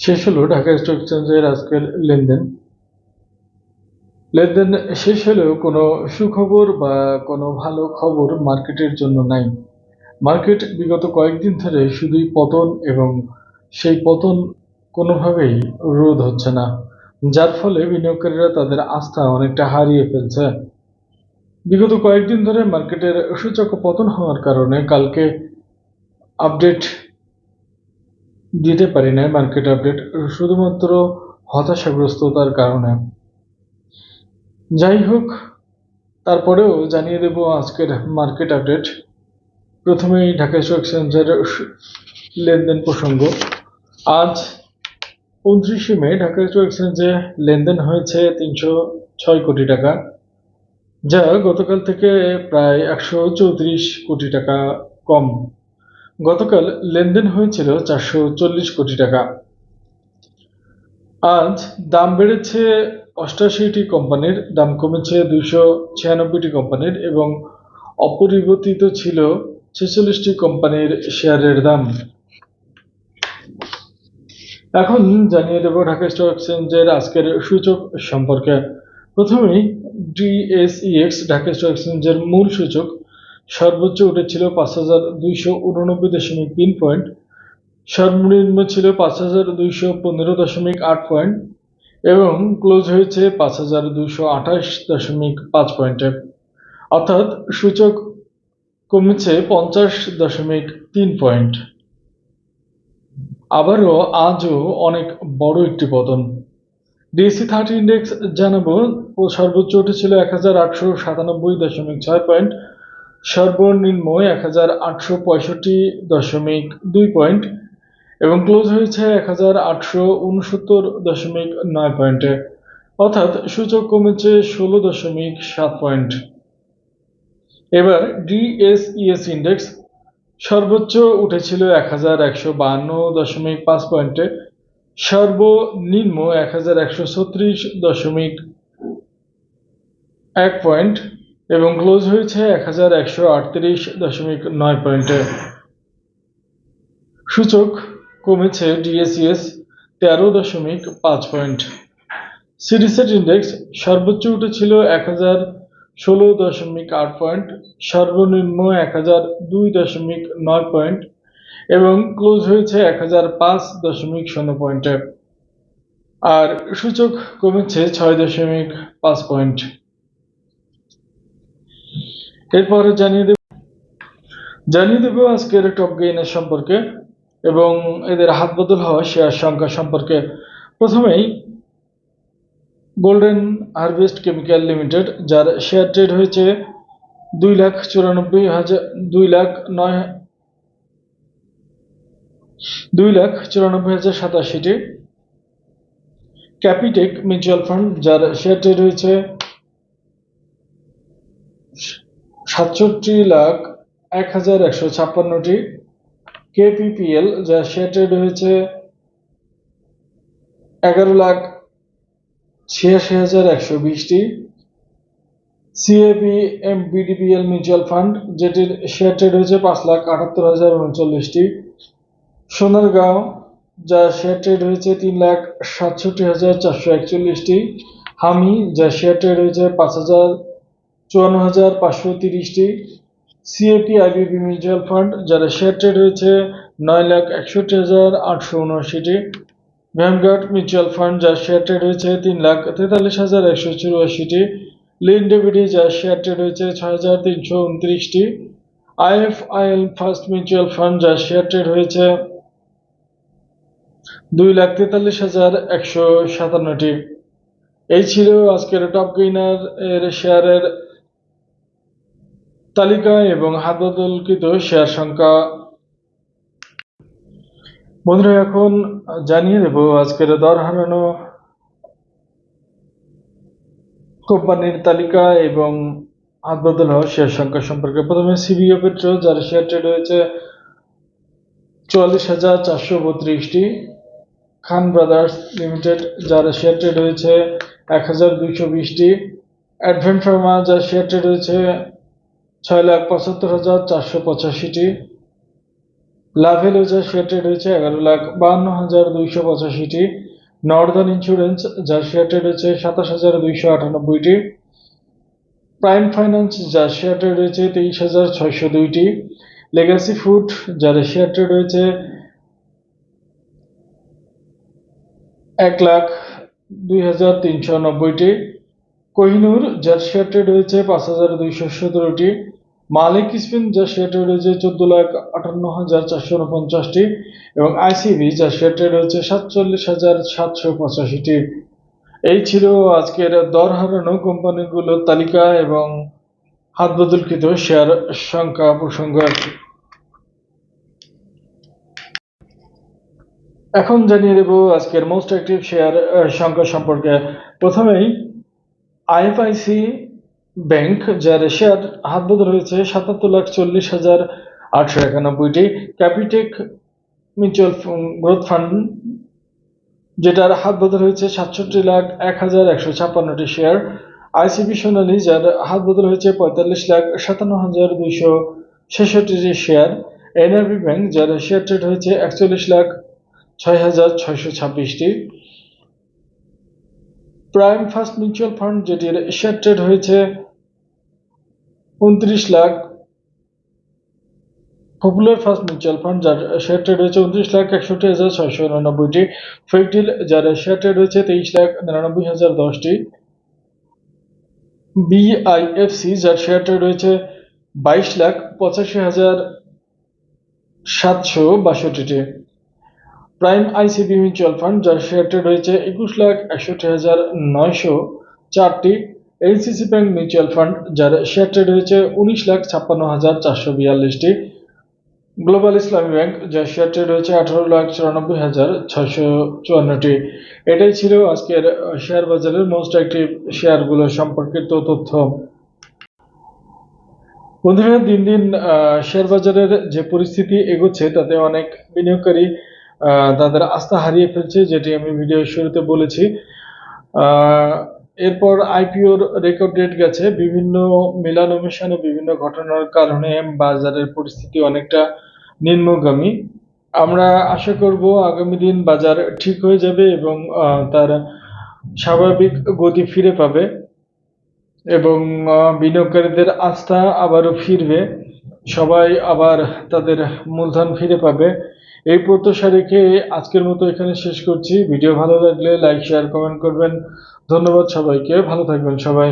শেষ হলো ঢাকা স্টক এক্সচেঞ্জের আজকের লেনদেন। লেনদেন শেষ হলেও কোনো সুখবর বা কোনো ভালো খবর মার্কেটের জন্য নাই। মার্কেট বিগত কয়েকদিন ধরে শুধুই পতন এবং সেই পতন কোনোভাবেই রোধ হচ্ছে না, যার ফলে বিনিয়োগকারীরা তাদের আস্থা অনেকটা হারিয়ে ফেলছে। বিগত কয়েকদিন ধরে মার্কেটের সূচক পতন হওয়ার কারণে কালকে আপডেট দিতে পারি না মার্কেট আপডেট শুধুমাত্র হতাশাগ্রস্ততার কারণে। যাই হোক তারপরেও জানিয়ে দেব আজকের মার্কেট আপডেট প্রথমেই ঢাকা স্টক এক্সচেঞ্জের লেনদেন প্রসঙ্গ। আজ উনত্রিশে মে, ঢাকা স্টক এক্সচেঞ্জে লেনদেন হয়েছে তিনশো ছয় কোটি টাকা, যা গতকাল থেকে প্রায় একশো চৌত্রিশ কোটি টাকা কম। গতকাল লেনদেন হয়েছিল চারশো চল্লিশ কোটি টাকা। আজ দাম বেড়েছে অষ্টাশিটি কোম্পানির, দাম কমেছে দুইশো ছিয়ানব্বইটি কোম্পানির এবং অপরিবর্তিত ছিল ছেচল্লিশটি কোম্পানির শেয়ারের দাম। এখন জানিয়ে দেব ঢাকা স্টক এক্সচেঞ্জের আজকের সূচক সম্পর্কে। প্রথমেই ডিএসইএক্স, ঢাকা স্টক এক্সচেঞ্জের মূল সূচক সর্বোচ্চ উঠেছিল পাঁচ হাজার দুইশো উননব্বই দশমিক তিন পয়েন্ট। সর্বনিম্ন ছিল পাঁচ হাজার দুইশো পনেরো দশমিক আট পয়েন্ট এবং ক্লোজ হয়েছে পাঁচ হাজার দুইশো আঠাশ দশমিক পাঁচ পয়েন্টে। অর্থাৎ সূচক কমেছে পঞ্চাশ দশমিক তিন পয়েন্ট। আবারও আজও অনেক বড় একটি পতন। ডিএসসি থার্টি ইন্ডেক্স জানাব, সর্বোচ্চ উঠেছিল এক হাজার আটশো সাতানব্বই দশমিক ছয় পয়েন্ট। সর্বনিম্ন এক হাজার আটশো পঁয়ষট্টি দশমিক দুই পয়েন্ট এবং ক্লোজ হয়েছে এক হাজার আটশো উনসত্তর দশমিক নয় পয়েন্টে। অর্থাৎ সূচক কমেছে ষোলো দশমিক সাত পয়েন্ট। এবার ডিএসইএস ইন্ডেক্স সর্বোচ্চ উঠেছিল এক হাজার একশো বাহান্ন দশমিক পাঁচ পয়েন্টে। সর্বনিম্ন এক হাজার একশো ছত্রিশ দশমিক এক পয়েন্ট। এবং ক্লোজ হয়েছে এক হাজার একশো আটত্রিশ দশমিক নয় পয়েন্টে। সূচক কমেছে ডিএসইএস তেরো দশমিক পাঁচ পয়েন্ট। সিরিসেট ইন্ডেক্স সর্বোচ্চ উঠেছিল এক হাজার ষোলো দশমিক আট পয়েন্ট, সর্বনিম্ন এক হাজার দুই দশমিক নয় পয়েন্ট এবং ক্লোজ হয়েছে এক হাজার পাঁচ দশমিক শূন্য পয়েন্টে। আর সূচক কমেছে ছয় দশমিক পাঁচ পয়েন্ট। এরপরে জানিয়ে দেব জানিয়ে দেব আজকের টপ গেইনের সম্পর্কে এবং এদের হাত বদল হওয়া শেয়ার সংখ্যা সম্পর্কে। প্রথমেই গোল্ডেন হারভেস্ট কেমিক্যাল লিমিটেড যার শেয়ার ট্রেড হয়েছে দুই লাখ চুরানব্বই হাজার দুই লাখ নয় দুই লাখ চুরানব্বই হাজার সাতাশিটি। ক্যাপিটেক মিউচুয়াল ফান্ড যার শেয়ার ট্রেড হয়েছে সাতষট্টি লাখ এক হাজার একশো ছাপ্পান্নটি কেপিপিএল যার শেয়ার ট্রেড হয়েছে এগারো লাখ ছিয়াশি হাজার একশো বিশটি। CAP M BDPL mutual fund যেটির শেয়ার ট্রেড হয়েছে পাঁচ লাখ আটাত্তর হাজার উনচল্লিশটি। সোনারগাঁও, যা শেয়ার ট্রেড হয়েছে তিন লাখ সাতষট্টি হাজার চারশো একচল্লিশটি। হামি, যা শেয়ার ট্রেড হয়েছে পাঁচ হাজার চুয়ান্ন হাজার পাঁচশো তিরিশটি সিএপি আইবিবি মিউচুয়াল ফান্ড, যারা শেয়ার ট্রেড হয়েছে নয় লাখ একষট্টি হাজার আটশো উনআশিটি। ভ্যানগার্ড মিউচুয়াল ফান্ড, যার শেয়ার ট্রেড হয়েছে তিন লাখ তেতাল্লিশ হাজার একশো চুরাশিটি। লিন ডেভিডি যার শেয়ার ট্রেড হয়েছে ছয় হাজার তিনশো উনত্রিশটি। আইএফআইএল ফার্স্ট মিউচুয়াল ফান্ড, যার শেয়ার ট্রেড হয়েছে দুই লাখ তেতাল্লিশ হাজার একশো সাতান্নটি। এই ছিল আজকের টপ গেইনার এর শেয়ারের তালিকা এবং হাত বদলকৃত শেয়ার সংখ্যা। বন্ধুরা, এখন জানিয়ে দেব আজকের দর হারানো কোম্পানির তালিকা এবং হাত বদল হওয়া শেয়ার সংখ্যা সম্পর্কে। প্রথমে সিবিও পেট্রো যার শেয়ার ট্রেড হয়েছে চুয়াল্লিশ হাজার চারশো বত্রিশটি। খান ব্রাদার্স লিমিটেড, যার শেয়ার ট্রেড হয়েছে এক হাজার দুইশো বিশটি। অ্যাডভেন্ট ফার্মা, যার শেয়ার ট্রেড হয়েছে ছয় লাখ পঁচাত্তর হাজার চারশো পঁচাশিটি। লাভেলো যার শেয়ার ট্রেড হয়েছে এগারো লাখ বান্ন হাজার দুইশো পঁচাশিটি। নর্দার্ন ইন্স্যুরেন্স যার শেয়ার ট্রেড হয়েছে সাতাশ হাজার দুইশো আটানব্বইটি। প্রাইম ফাইন্যান্স যার শেয়ার ট্রেড হয়েছে তেইশ হাজার ছয়শো দুইটি। লেগাসি ফুড যার শেয়ার ট্রেড হয়েছে এক লাখ দুই হাজার তিনশো নব্বইটি। কোহিনুর যার শেয়ার ট্রেড হয়েছে পাঁচ হাজার দুইশো সতেরোটি। মালিক স্পিন, যার শেয়ার ট্রেড হয়েছে চোদ্দ লাখ আটান্ন হাজার চারশো উনপঞ্চাশটি এবং আইসিবি, যার শেয়ার ট্রেড হয়েছে সাতচল্লিশ হাজার সাতশো পঁচাশিটি এই ছিল আজকের দর হারানো কোম্পানিগুলোর তালিকা এবং হাত বদলকৃত শেয়ার সংখ্যা প্রসঙ্গ। এখন জানিয়ে দেব আজকের মোস্ট অ্যাক্টিভ শেয়ার সংখ্যা সম্পর্কে প্রথমেই, আইএফআইসি ব্যাংক যার শেয়ার হাত বদল হয়েছে সাতাত্তর লাখ চল্লিশ হাজার আটশো একানব্বইটি। ক্যাপিটেক মিউচুয়াল গ্রোথ ফান্ড, যেটার হাত হয়েছে সাতষট্টি লাখ এক হাজার একশো ছাপ্পান্নটি শেয়ার। আইসিবি সোনালী, যার হাত হয়েছে পঁয়তাল্লিশ লাখ সাতান্ন হাজার দুইশো ছেষট্টিটি শেয়ার। এনআরবি ব্যাংক, যার শেয়ার ট্রেড হয়েছে একচল্লিশ লাখ ছয় হাজার ছয়শো ছাব্বিশটি। প্রাইম ফার্স্ট মিউচুয়াল ফান্ড, যেটির শেয়ার ট্রেড হয়েছে উনত্রিশ lakh Popular First mutual fund যার শেয়ার ট্রেড হয়েছে উনত্রিশ লাখ একষট্টি হাজার ছয়শো উননব্বইটি ফেকডিল যার শেয়ার ট্রেড হয়েছে তেইশ লাখ নিরানব্বই হাজার দশটি। বিআইএফসি যার শেয়ার ট্রেড হয়েছে বাইশ লাখ পঁচাশি হাজার সাতশো বাষট্টিটি। প্রাইম আইসিবি মিউচুয়াল ফান্ড যার শেয়ার ট্রেড হয়েছে একুশ লাখ একষট্টি হাজার নয়শো চারটি। এনসিসি ব্যাংক মিউচুয়াল ফান্ড যার শেয়ার ট্রেড হয়েছে উনিশ লাখ ছাপ্পান্ন হাজার চারশো বিয়াল্লিশটি। গ্লোবাল ইসলামী ব্যাংক যার শেয়ার ট্রেড হয়েছে আঠারো লাখ চুরানব্বই হাজার ছয়শো চুয়ান্নটি। এটাই ছিল আজকের শেয়ার বাজারের মোস্ট অ্যাক্টিভ শেয়ারগুলো সম্পর্কিত তথ্য। বন্ধুরা, দিন দিন শেয়ার বাজারের যে পরিস্থিতি এগোচ্ছে, তাতে অনেক বিনিয়োগকারী তাদের আস্থা হারিয়ে ফেলছে, যেটি আমি ভিডিওর শুরুতে বলেছি। এরপর আইপিওর রেকর্ড ডেট গেছে। বিভিন্ন মেলানোমেশানে বিভিন্ন ঘটনার কারণে বাজারের পরিস্থিতি অনেকটা নিম্নগামী। আমরা আশা করব আগামী দিন বাজার ঠিক হয়ে যাবে এবং তার স্বাভাবিক গতি ফিরে পাবে এবং বিনিয়োগকারীদের আস্থা আবারও ফিরবে। সবাই আবার তাদের মূলধন ফিরে পাবে। এই প্রত্যাশা রেখে আজকের মতো এখানে শেষ করছি। ভিডিও ভালো লাগলে লাইক শেয়ার কমেন্ট করবেন। ধন্যবাদ সবাইকে। ভালো থাকবেন সবাই।